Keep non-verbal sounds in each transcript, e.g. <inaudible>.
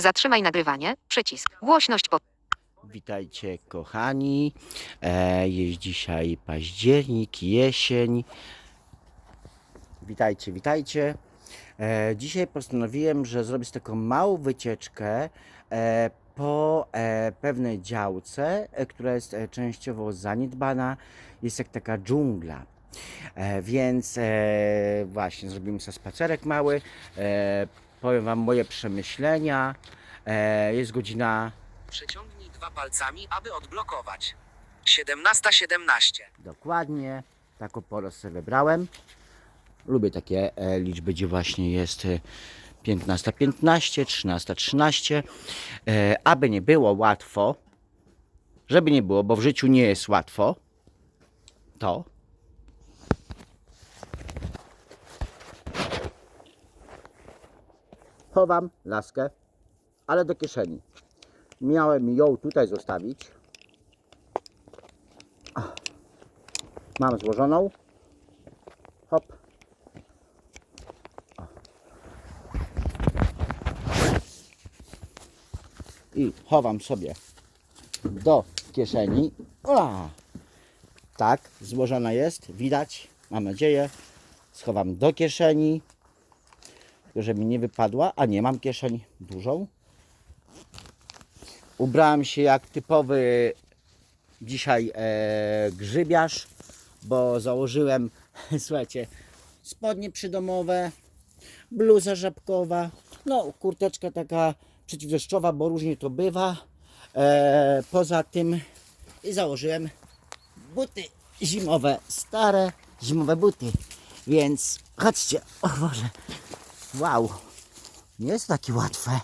Zatrzymaj nagrywanie. Przycisk. Głośność po. Witajcie kochani. E, jest dzisiaj październik, jesień. Witajcie, witajcie. E, dzisiaj postanowiłem, że sobie taką małą wycieczkę e, po e, pewnej działce, e, która jest e, częściowo zaniedbana. Jest jak taka dżungla. E, więc e, właśnie zrobimy sobie spacerek mały. E, powiem Wam moje przemyślenia. E, jest godzina Przeciągnij dwa palcami, aby odblokować. 17.17. Dokładnie, taką porę sobie wybrałem. Lubię takie e, liczby, gdzie właśnie jest e, 15.15, 13.13. E, aby nie było łatwo, żeby nie było, bo w życiu nie jest łatwo, to chowam laskę, ale do kieszeni. Miałem ją tutaj zostawić. Mam złożoną. Hop. I chowam sobie do kieszeni. O! Tak, złożona jest, widać, mam nadzieję. Schowam do kieszeni, żeby mi nie wypadła, a nie mam kieszeń dużą. Ubrałem się jak typowy dzisiaj e, grzybiarz, bo założyłem, <laughs> słuchajcie, spodnie przydomowe, bluza żabkowa, no kurteczka taka przeciwdeszczowa, bo różnie to bywa. E, poza tym i założyłem buty zimowe, stare zimowe buty, więc chodźcie, o Boże, wow, nie jest takie łatwe.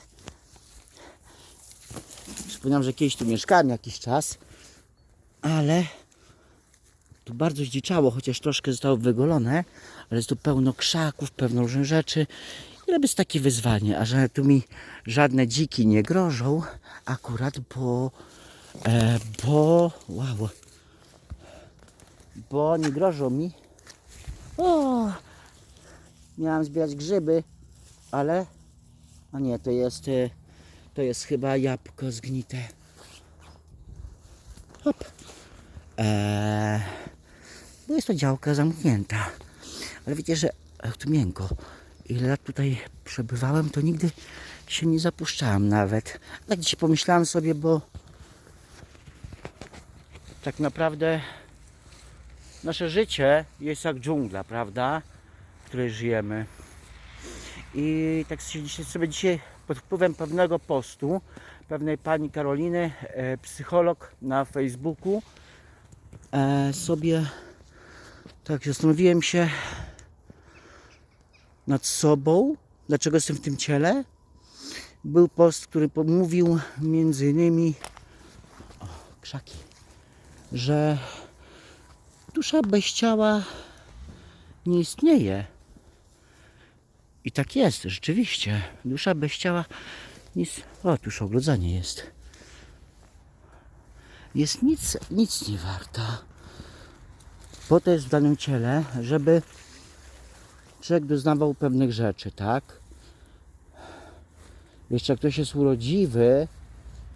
Przypominam, że kiedyś tu mieszkałem jakiś czas, ale tu bardzo zdziczało, chociaż troszkę zostało wygolone, ale jest tu pełno krzaków, pełno różnych rzeczy. I robię takie wyzwanie, a że tu mi żadne dziki nie grożą, akurat, bo, e, bo, wow, bo nie grożą mi. O, miałem zbierać grzyby, ale, a nie, to jest, e, to jest chyba jabłko zgnite. Hop. Eee, bo jest to działka zamknięta. Ale wiecie, że tu miękko. Ile lat tutaj przebywałem, to nigdy się nie zapuszczałem nawet. Tak dzisiaj pomyślałem sobie, bo tak naprawdę nasze życie jest jak dżungla, prawda? W której żyjemy. I tak sobie dzisiaj pod wpływem pewnego postu, pewnej pani Karoliny, e, psycholog na Facebooku, e, sobie tak zastanowiłem się nad sobą, dlaczego jestem w tym ciele. Był post, który mówił między innymi o, krzaki, że dusza bez ciała nie istnieje. I tak jest, rzeczywiście. Dusza bez ciała nic. O, tu już ogrodzenie jest. Jest nic, nic nie warta. Po to jest w danym ciele, żeby człowiek doznawał pewnych rzeczy, tak? Jeszcze jak ktoś jest urodziwy,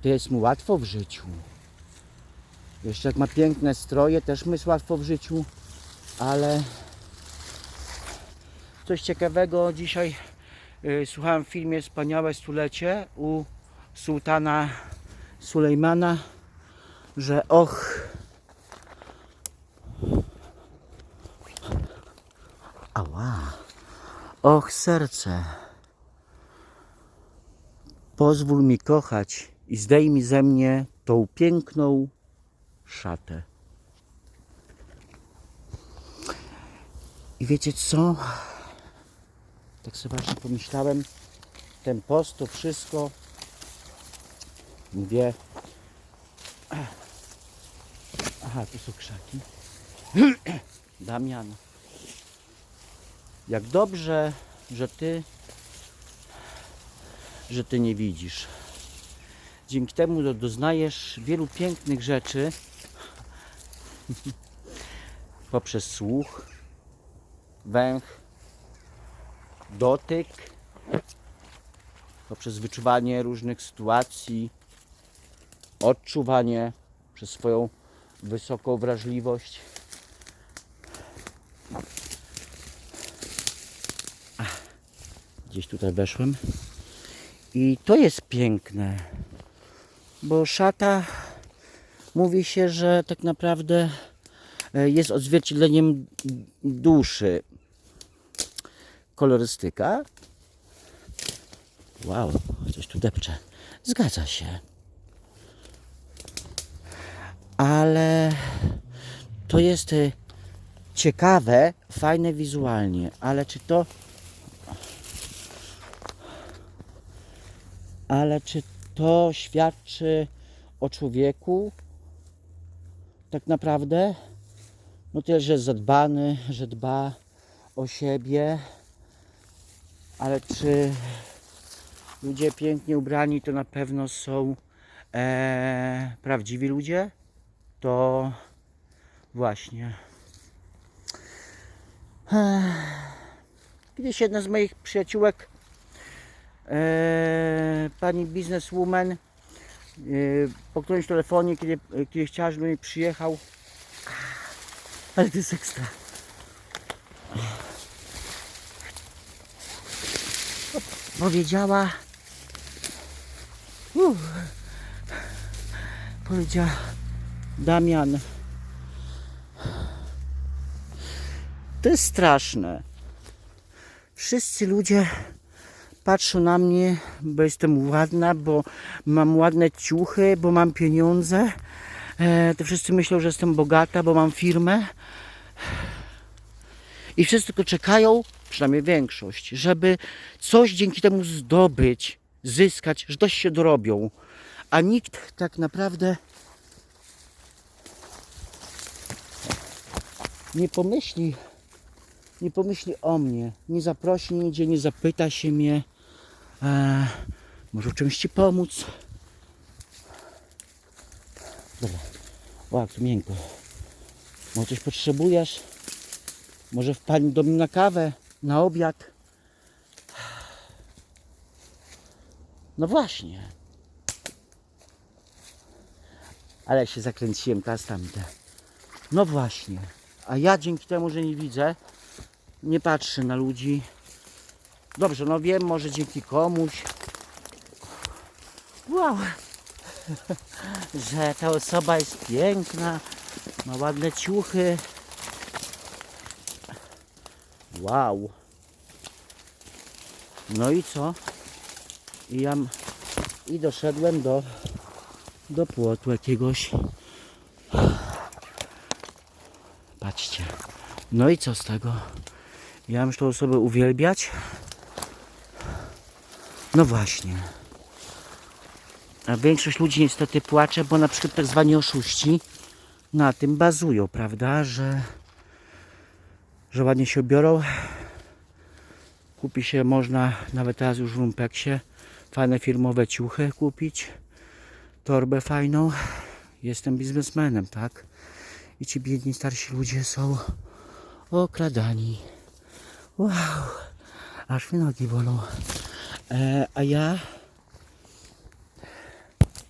to jest mu łatwo w życiu. Jeszcze jak ma piękne stroje, też mu jest łatwo w życiu, ale coś ciekawego dzisiaj y, słuchałem w filmie Wspaniałe Stulecie u sułtana Sulejmana, że och ała och serce pozwól mi kochać i zdejmij ze mnie tą piękną szatę. I wiecie co? Tak sobie właśnie pomyślałem, ten post, to wszystko, mówię, aha, tu są krzaki, <clears throat> Damian, jak dobrze, że ty, że ty nie widzisz. Dzięki temu do- doznajesz wielu pięknych rzeczy. <laughs> Poprzez słuch, węch, dotyk poprzez wyczuwanie różnych sytuacji, odczuwanie przez swoją wysoką wrażliwość. Gdzieś tutaj weszłem. I to jest piękne, bo szata mówi się, że tak naprawdę e, jest odzwierciedleniem duszy. Kolorystyka. Wow, coś tu depcze. Zgadza się. Ale to jest e, ciekawe, fajne wizualnie, ale czy to ale czy to świadczy o człowieku tak naprawdę? No tyle, że zadbany, że dba o siebie, ale czy ludzie pięknie ubrani to na pewno są e, prawdziwi ludzie? To właśnie. Kiedyś jedna z moich przyjaciółek e, pani bizneswoman e, po którymś telefonie, kiedy, kiedy chciała, żeby mi przyjechał. Ale to jest ekstra. Powiedziała. Uff, powiedziała Damian. To jest straszne. Wszyscy ludzie patrzą na mnie, bo jestem ładna, bo mam ładne ciuchy, bo mam pieniądze. E, to wszyscy myślą, że jestem bogata, bo mam firmę. I wszyscy tylko czekają, przynajmniej większość, żeby coś dzięki temu zdobyć, zyskać, że coś się dorobią. A nikt tak naprawdę nie pomyśli, nie pomyśli o mnie, nie zaprosi nigdzie, nie zapyta się mnie, e, może w czymś Ci pomóc. Dobra, o tu miękko. Może coś potrzebujesz? Może wpadnij do mnie na kawę, na obiad? No właśnie. Ale się zakręciłem teraz tamte. No właśnie. A ja dzięki temu, że nie widzę, nie patrzę na ludzi. Dobrze, no wiem, może dzięki komuś. Wow. <laughs> Że ta osoba jest piękna, ma ładne ciuchy. Wow. No i co? I ja i doszedłem do do płotu jakiegoś. Patrzcie. No i co z tego? Ja muszę tą osobę uwielbiać? No właśnie. A większość ludzi niestety płacze, bo na przykład tak zwani oszuści na tym bazują, prawda? Że, że ładnie się ubiorą. Kupi się, można nawet teraz już w Lumpeksie fajne firmowe ciuchy kupić. Torbę fajną. Jestem biznesmenem, tak? I ci biedni starsi ludzie są okradani. Wow, aż mi nogi bolą. E, a ja.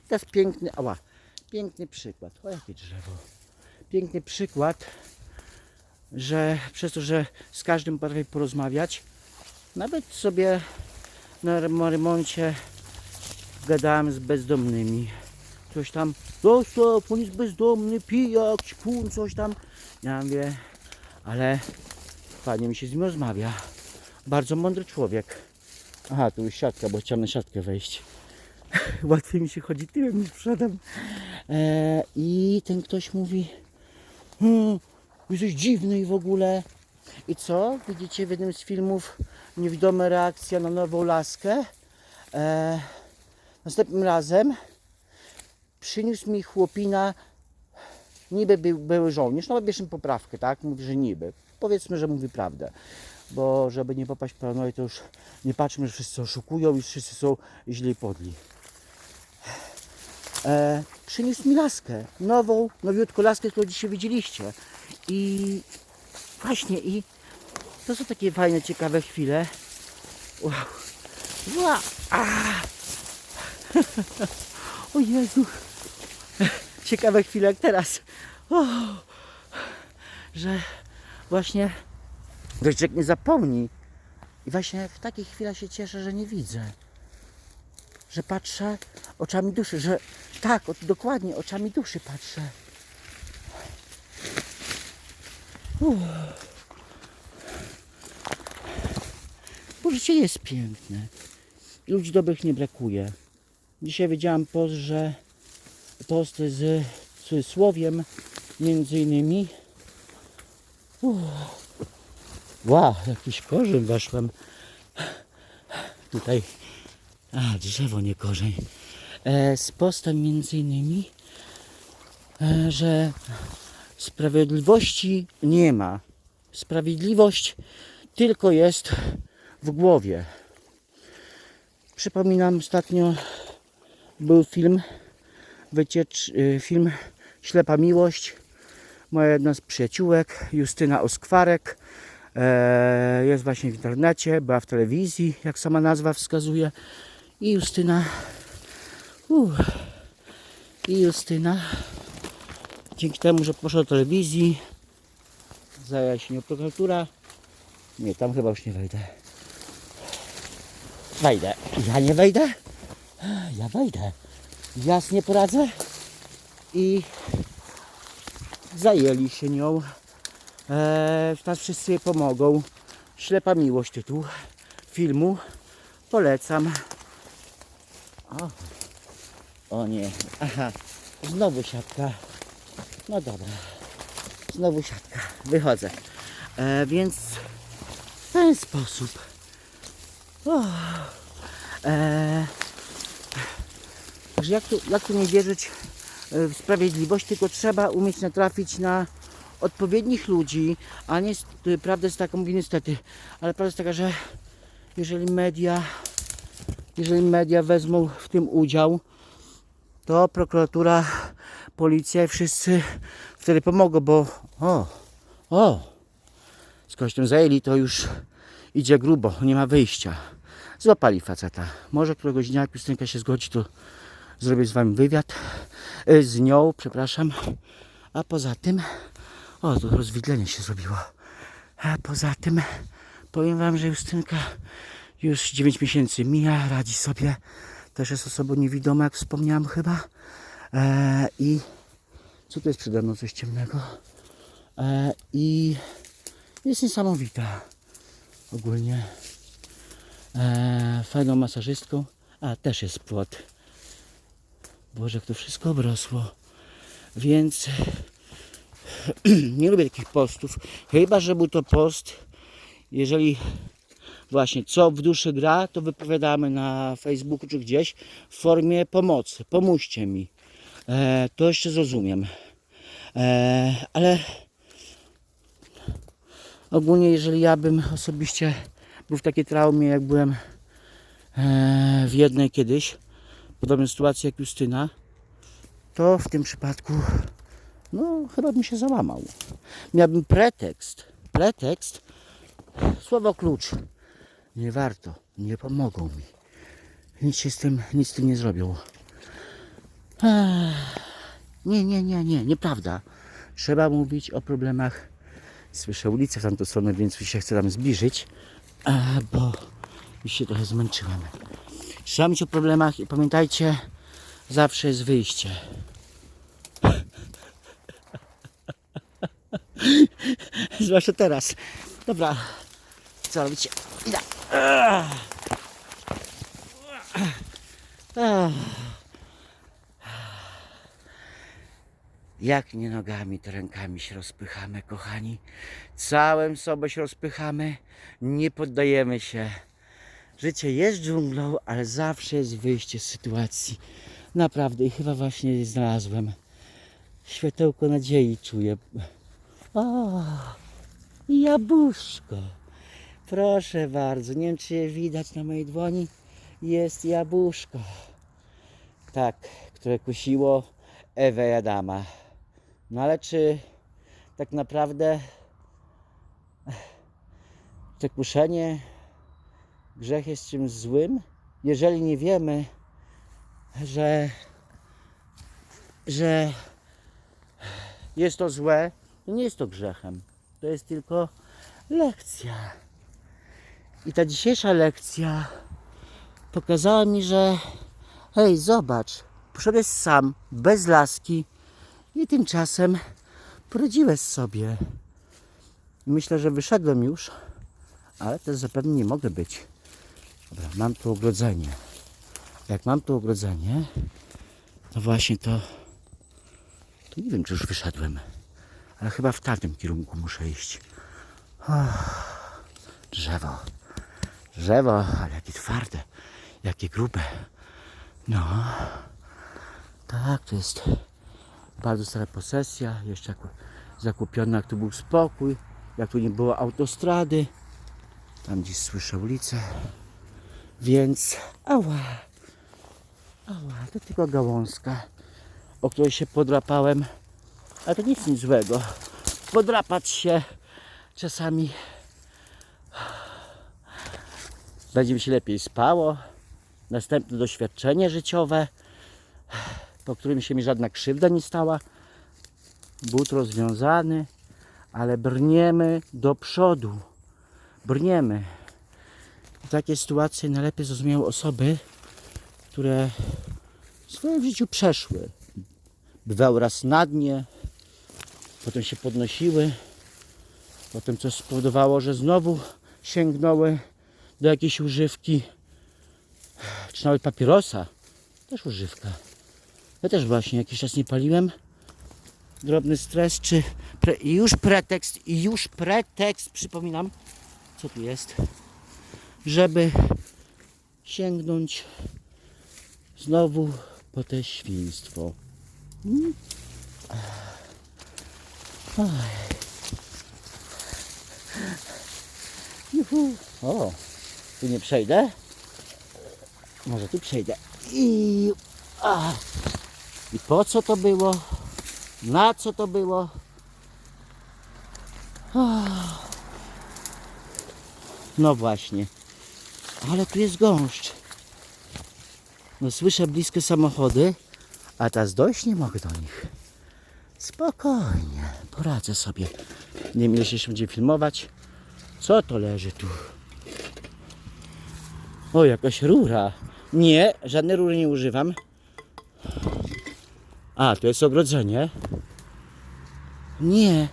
To jest piękny, ała, piękny przykład. O jakie drzewo. Piękny przykład, że przez to, że z każdym potrafię porozmawiać, nawet sobie na rem- remoncie gadałem z bezdomnymi. Coś tam, zostaw, on jest bezdomny, pijak, ćpun, coś tam. Ja mówię, ale fajnie mi się z nim rozmawia. Bardzo mądry człowiek. Aha, tu jest siatka, bo chciałem na siatkę wejść. <laughs> Łatwiej mi się chodzi tyłem niż przodem. E, I ten ktoś mówi, hmm, jesteś dziwny i w ogóle. I co? Widzicie w jednym z filmów niewidoma reakcja na nową laskę. E, następnym razem przyniósł mi chłopina, niby był, były żołnierz, no bierzmy poprawkę, tak? Mówi, że niby. Powiedzmy, że mówi prawdę. Bo żeby nie popaść w to już nie patrzmy, że wszyscy oszukują i wszyscy są źli podli. E, przyniósł mi laskę, nową, nowiutką laskę, którą dzisiaj widzieliście. I właśnie, i to są takie fajne, ciekawe chwile. Wow. A! <laughs> O Jezu! Ciekawe chwile jak teraz. Że właśnie człowiek nie zapomni. I właśnie w takich chwilach się cieszę, że nie widzę. Że patrzę oczami duszy, że tak, dokładnie oczami duszy patrzę. Uff. Bo jest piękne. Ludzi dobrych nie brakuje. Dzisiaj wiedziałam post, że post z cudzysłowiem między innymi Uff. Wow, jakiś korzeń weszłem. Tutaj. A, drzewo, nie korzeń. E, z postem między innymi, e, że sprawiedliwości nie ma. Sprawiedliwość tylko jest w głowie. Przypominam, ostatnio był film, wyciecz, y, film Ślepa Miłość. Moja jedna z przyjaciółek, Justyna Oskwarek, e, jest właśnie w internecie, była w telewizji, jak sama nazwa wskazuje. I Justyna, uh, i Justyna, dzięki temu, że poszła do telewizji, zajęła się nią prokuratura. Nie, tam chyba już nie wejdę. Wejdę. Ja nie wejdę? Ja wejdę. Jasnie nie poradzę. I zajęli się nią. Eee, teraz wszyscy jej pomogą. Ślepa miłość tytuł filmu. Polecam. O, o nie. Aha. Znowu siatka. No dobra. Znowu siatka. Wychodzę. E, więc w ten sposób. O, e, jak tu, jak tu nie wierzyć e, w sprawiedliwość, tylko trzeba umieć natrafić na odpowiednich ludzi, a nie, y, prawda jest taka, mówię niestety, ale prawda jest taka, że jeżeli media, jeżeli media wezmą w tym udział, to prokuratura, policja i wszyscy wtedy pomogą, bo o, o, się tym zajęli, to już idzie grubo, nie ma wyjścia. Złapali faceta. Może któregoś dnia, jak Justynka się zgodzi, to zrobię z wami wywiad. E, Z nią, przepraszam. A poza tym, o, tu rozwidlenie się zrobiło. A poza tym, powiem wam, że Justynka już 9 miesięcy mija, radzi sobie. Też jest osobą niewidomą, jak wspomniałam chyba. E, I co tu jest przede mną? Coś ciemnego. E, I jest niesamowita ogólnie. E, fajną masażystką. A, też jest płot. Boże, jak to wszystko obrosło. Więc <clears throat> nie lubię takich postów. Chyba, że był to post, jeżeli właśnie co w duszy gra, to wypowiadamy na Facebooku czy gdzieś w formie pomocy. Pomóżcie mi. E, to jeszcze zrozumiem. E, ale ogólnie, jeżeli ja bym osobiście był w takiej traumie, jak byłem e, w jednej kiedyś, podobnej sytuacji jak Justyna, to w tym przypadku no chyba bym się załamał. Miałbym pretekst, pretekst, słowo klucz. Nie warto, nie pomogą mi. Nic się z tym, nic z tym nie zrobią. Nie, nie, nie, nie, nieprawda. Trzeba mówić o problemach. Słyszę ulicę w tamtą stronę, więc się chcę tam zbliżyć, e, bo już się trochę zmęczyłem. Trzeba mówić o problemach i pamiętajcie, zawsze jest wyjście. <laughs> Zwłaszcza teraz. Dobra, co robicie? Idę. Jak nie nogami, to rękami się rozpychamy, kochani. Całym sobą się rozpychamy, nie poddajemy się. Życie jest dżunglą, ale zawsze jest wyjście z sytuacji. Naprawdę i chyba właśnie znalazłem. Światełko nadziei czuję. O, jabłuszko. Proszę bardzo, nie wiem czy je widać na mojej dłoni. Jest jabłuszko. Tak, które kusiło Ewę Adama. No ale czy tak naprawdę to kuszenie, grzech jest czymś złym? jeżeli nie wiemy, że, że jest to złe, to nie jest to grzechem. To jest tylko lekcja. I ta dzisiejsza lekcja pokazała mi, że hej, zobacz, poszedłeś sam, bez laski i tymczasem poradziłeś sobie. Myślę, że wyszedłem już, ale też zapewne nie mogę być. Dobra, mam tu ogrodzenie. Jak mam tu ogrodzenie, to właśnie to, to nie wiem, czy już wyszedłem, ale chyba w tamtym kierunku muszę iść. Uff, drzewo. Drzewo, ale jakie twarde, jakie grube. No, tak, to jest bardzo stara posesja, jeszcze zakupiona, jak tu był spokój, jak tu nie było autostrady. Tam gdzieś słyszę ulicę. Więc, ała, ała, to tylko gałązka, o której się podrapałem. Ale to nic, nic złego. Podrapać się czasami będzie mi się lepiej spało. Następne doświadczenie życiowe, po którym się mi żadna krzywda nie stała. But rozwiązany, ale brniemy do przodu. Brniemy. Takie sytuacje najlepiej zrozumieją osoby, które w życiu przeszły. Bywały raz na dnie, potem się podnosiły, potem coś spowodowało, że znowu sięgnęły do jakiejś używki, czy nawet papierosa, też używka. Ja też właśnie jakiś czas nie paliłem. Drobny stres, czy pre, już pretekst, już pretekst, przypominam, co tu jest, żeby sięgnąć znowu po te świństwo. Mm. Oj. Juhu. O, tu nie przejdę. Może tu przejdę. I. I po co to było? Na co to było? No właśnie. Ale tu jest gąszcz. No słyszę bliskie samochody, a teraz dojść nie mogę do nich. Spokojnie, poradzę sobie. Nie wiem się będzie filmować. Co to leży tu? O, jakaś rura. Nie, żadnej rury nie używam. A, to jest ogrodzenie. Nie.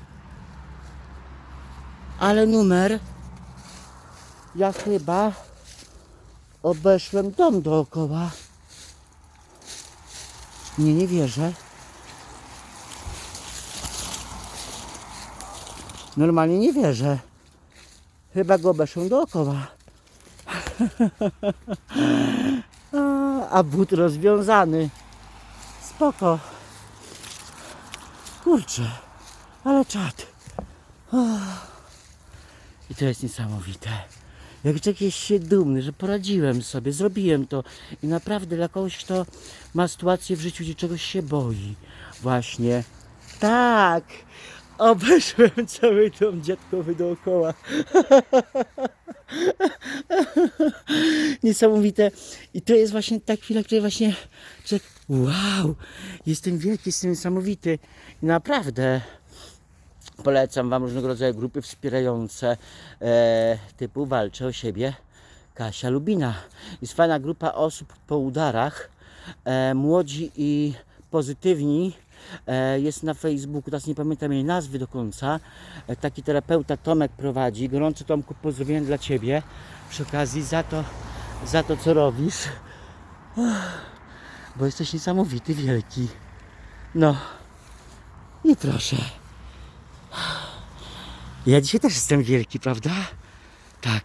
Ale numer. Ja chyba obeszłem dom dookoła. Nie, nie wierzę. Normalnie nie wierzę. Chyba go obeszłem dookoła. <laughs> A, but rozwiązany. Spoko. Kurczę, ale czad. I to jest niesamowite. Jak jakiś się dumny, że poradziłem sobie, zrobiłem to. I naprawdę dla kogoś, kto ma sytuację w życiu, gdzie czegoś się boi. Właśnie. Tak. Obeszłem cały dom dziadkowy dookoła. <laughs> <laughs> Niesamowite. I to jest właśnie ta chwila, której właśnie czek, wow, jestem wielki, jestem niesamowity. I naprawdę polecam Wam różnego rodzaju grupy wspierające e, typu Walczę o siebie Kasia Lubina. Jest fajna grupa osób po udarach, e, młodzi i pozytywni. E, jest na Facebooku, teraz nie pamiętam jej nazwy do końca. E, taki terapeuta Tomek prowadzi. Gorący Tomku, pozdrowienia dla Ciebie przy okazji za to, za to co robisz. Bo jesteś niesamowity, wielki. No. I proszę. Ja dzisiaj też jestem wielki, prawda? Tak.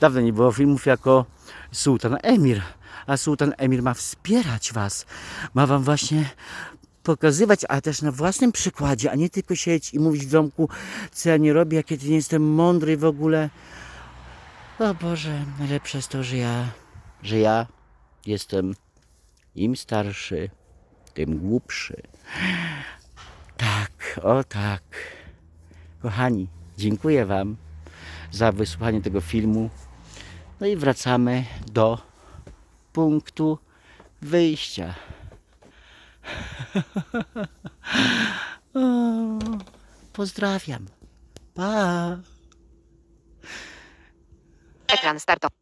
Dawno nie było filmów jako Sultan Emir. A Sultan Emir ma wspierać Was. Ma Wam właśnie pokazywać, ale też na własnym przykładzie, a nie tylko siedzieć i mówić w domku, co ja nie robię, jakie nie jestem mądry w ogóle. O Boże, najlepsze jest to, że ja, że ja jestem im starszy, tym głupszy. Tak, o tak. Kochani, dziękuję Wam za wysłuchanie tego filmu. No i wracamy do punktu wyjścia. <laughs> Pozdrawiam. Pa. Ekran startowy.